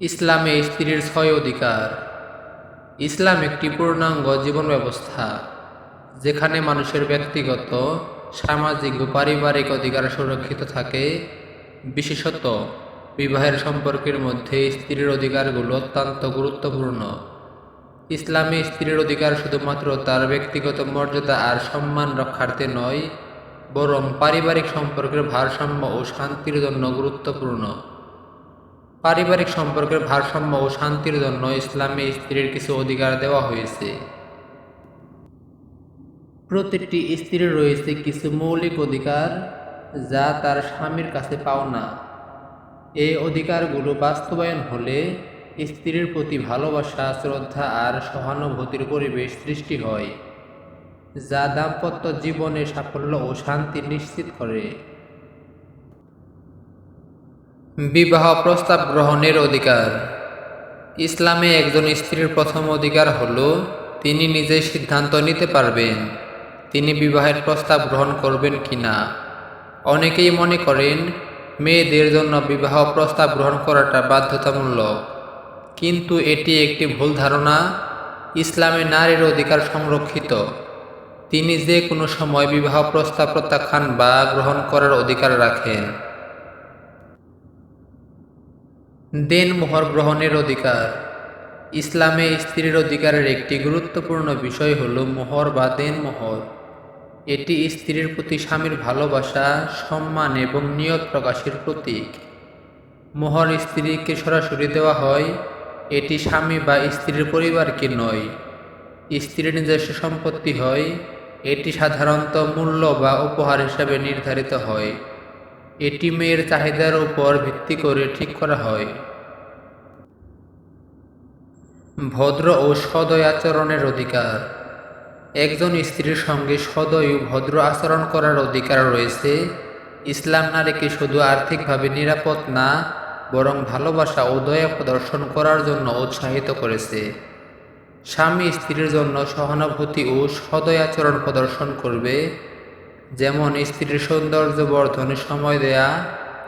ইসলামে স্ত্রীর ছয় অধিকার। ইসলাম একটি পূর্ণাঙ্গ জীবন ব্যবস্থা যেখানে মানুষের ব্যক্তিগত, সামাজিক ও পারিবারিক অধিকার সুরক্ষিত থাকে। বিশেষত, বিবাহের সম্পর্কের মধ্যে স্ত্রীর অধিকারগুলো অত্যন্ত গুরুত্বপূর্ণ। ইসলামে স্ত্রীর অধিকার শুধুমাত্র তার ব্যক্তিগত মর্যাদা আর সম্মান রক্ষার্থে নয়, বরং পারিবারিক সম্পর্কের ভারসাম্য ও শান্তির জন্য গুরুত্বপূর্ণ। পারিবারিক সম্পর্কের ভারসাম্য ও শান্তির জন্য ইসলামে স্ত্রীর কিছু অধিকার দেওয়া হয়েছে। প্রতিটি স্ত্রীর রয়েছে কিছু মৌলিক অধিকার যা তার স্বামীর কাছে পাওনা। এই অধিকারগুলো বাস্তবায়ন হলে স্ত্রীর প্রতি ভালোবাসা, শ্রদ্ধা আর সহানুভূতির পরিবেশ সৃষ্টি হয়, যা দাম্পত্য জীবনে সাফল্য ও শান্তি নিশ্চিত করে। বিবাহ প্রস্তাব গ্রহণের অধিকার। ইসলামে একজন স্ত্রীর প্রথম অধিকার হল, তিনি নিজেই সিদ্ধান্ত নিতে পারবেন, তিনি বিবাহের প্রস্তাব গ্রহণ করবেন কি না। অনেকেই মনে করেন, মেয়েদের জন্য বিবাহ প্রস্তাব গ্রহণ করাটা বাধ্যতামূলক। কিন্তু এটি একটি ভুল ধারণা, ইসলামে নারীর অধিকার সংরক্ষিত। তিনি যে কোনো সময় বিবাহ প্রস্তাব প্রত্যাখ্যান বা গ্রহণ করার অধিকার রাখেন। দেন মোহর গ্রহণের অধিকার। ইসলামে স্ত্রীর অধিকারের একটি গুরুত্বপূর্ণ বিষয় হল মোহর বা দেন মোহর এটি স্ত্রীর প্রতি স্বামীর ভালোবাসা, সম্মান এবং নিয়ত প্রকাশের প্রতীক। মোহর স্ত্রীকে সরাসরি দেওয়া হয়, এটি স্বামী বা স্ত্রীর পরিবারকে নয়। স্ত্রীর নিজস্ব সম্পত্তি হয়, এটি সাধারণত মূল্য বা উপহার হিসাবে নির্ধারিত হয়। এটি মেয়ের চাহিদার উপর ভিত্তি করে ঠিক করা হয়। ভদ্র ও সদয় আচরণের অধিকার। একজন স্ত্রীর সঙ্গে সদয় ভদ্র আচরণ করার অধিকার রয়েছে। ইসলাম নারীকে শুধু আর্থিকভাবে নিরাপদ না, বরং ভালোবাসা ও দয়া প্রদর্শন করার জন্য উৎসাহিত করেছে। স্বামী স্ত্রীর জন্য সহানুভূতি ও সদয় আচরণ প্রদর্শন করবে। যেমন স্ত্রীর সৌন্দর্য বর্ধনে সময় দেয়া,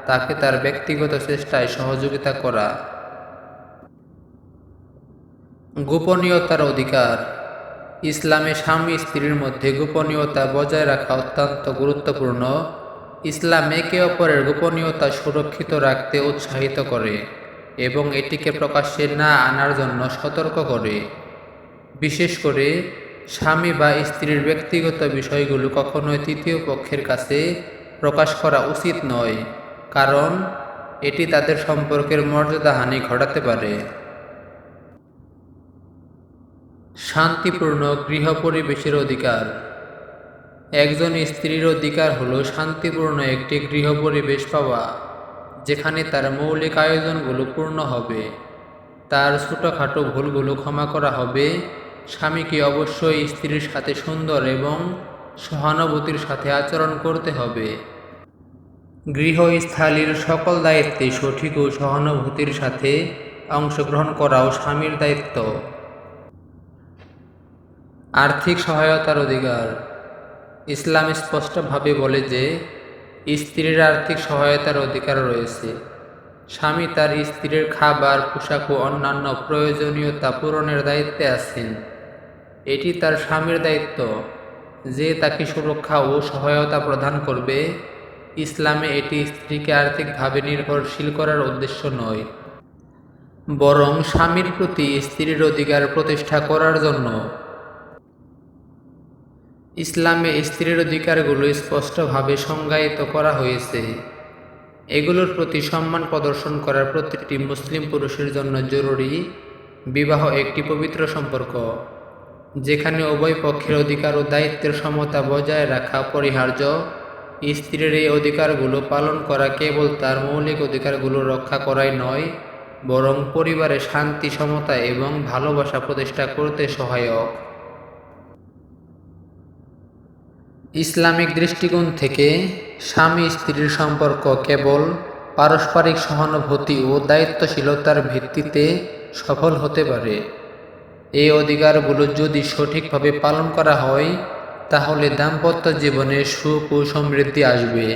তাকে তার ব্যক্তিগত চেষ্টায় সহযোগিতা করা। গোপনীয়তার অধিকার। ইসলামে স্বামী স্ত্রীর মধ্যে গোপনীয়তা বজায় রাখা অত্যন্ত গুরুত্বপূর্ণ। ইসলাম একে অপরের গোপনীয়তা সুরক্ষিত রাখতে উৎসাহিত করে এবং এটিকে প্রকাশ্যে না আনার জন্য সতর্ক করে। বিশেষ করে স্বামী বা স্ত্রীর ব্যক্তিগত বিষয়গুলো কখনোই তৃতীয় পক্ষের কাছে প্রকাশ করা উচিত নয়, কারণ এটি তাদের সম্পর্কের মর্যাদাহানি ঘটাতে পারে। শান্তিপূর্ণ গৃহ পরিবেশের অধিকার। একজন স্ত্রীর অধিকার হলো শান্তিপূর্ণ একটি গৃহ পরিবেশ পাওয়া, যেখানে তার মৌলিক আয়োজনগুলো পূর্ণ হবে। তার ছোটোখাটো ভুলগুলো ক্ষমা করা হবে স্বামীকে অবশ্যই স্ত্রীর সাথে সুন্দর এবং সহানুভূতির সাথে আচরণ করতে হবে। গৃহস্থালীর সকল দায়িত্বে সঠিক ও সহানুভূতির সাথে অংশগ্রহণ করাও স্বামীর দায়িত্ব। আর্থিক সহায়তার অধিকার। ইসলাম স্পষ্টভাবে বলে যে, স্ত্রীর আর্থিক সহায়তার অধিকার রয়েছে। স্বামী তার স্ত্রীর খাবার, পোশাক ও অন্যান্য প্রয়োজনীয়তা পূরণের দায়িত্বে আছেন। এটি তার স্বামীর দায়িত্ব। যে তাকে সুরক্ষা ও সহায়তা প্রদান করবে, ইসলামে এটি স্ত্রীকে আর্থিকভাবে নির্ভরশীল করার উদ্দেশ্য নয়। বরং স্বামীর প্রতি স্ত্রীর অধিকার প্রতিষ্ঠা করার জন্য। ইসলামে স্ত্রীর অধিকারগুলো স্পষ্টভাবে সংজ্ঞায়িত করা হয়েছে। এগুলোর প্রতি সম্মান প্রদর্শন করার প্রতিটি মুসলিম পুরুষের জন্য জরুরি। বিবাহ একটি পবিত্র সম্পর্ক। যেখানে উভয় পক্ষের অধিকার ও দায়িত্বের সমতা বজায় রাখা অপরিহার্য স্ত্রীর এই অধিকারগুলো পালন করা কেবল তার মৌলিক অধিকারগুলো রক্ষা করাই নয়, বরং পরিবারে শান্তি, সমতা এবং ভালোবাসা প্রতিষ্ঠা করতে সহায়ক। ইসলামিক দৃষ্টিকোণ থেকে স্বামী স্ত্রীর সম্পর্ক কেবল পারস্পরিক সহানুভূতি ও দায়িত্বশীলতার ভিত্তিতে সফল হতে পারে। এই অধিকারগুলো যদি সঠিকভাবে পালন করা হয় তাহলে দাম্পত্য জীবনে সুখ ও সমৃদ্ধি আসবে।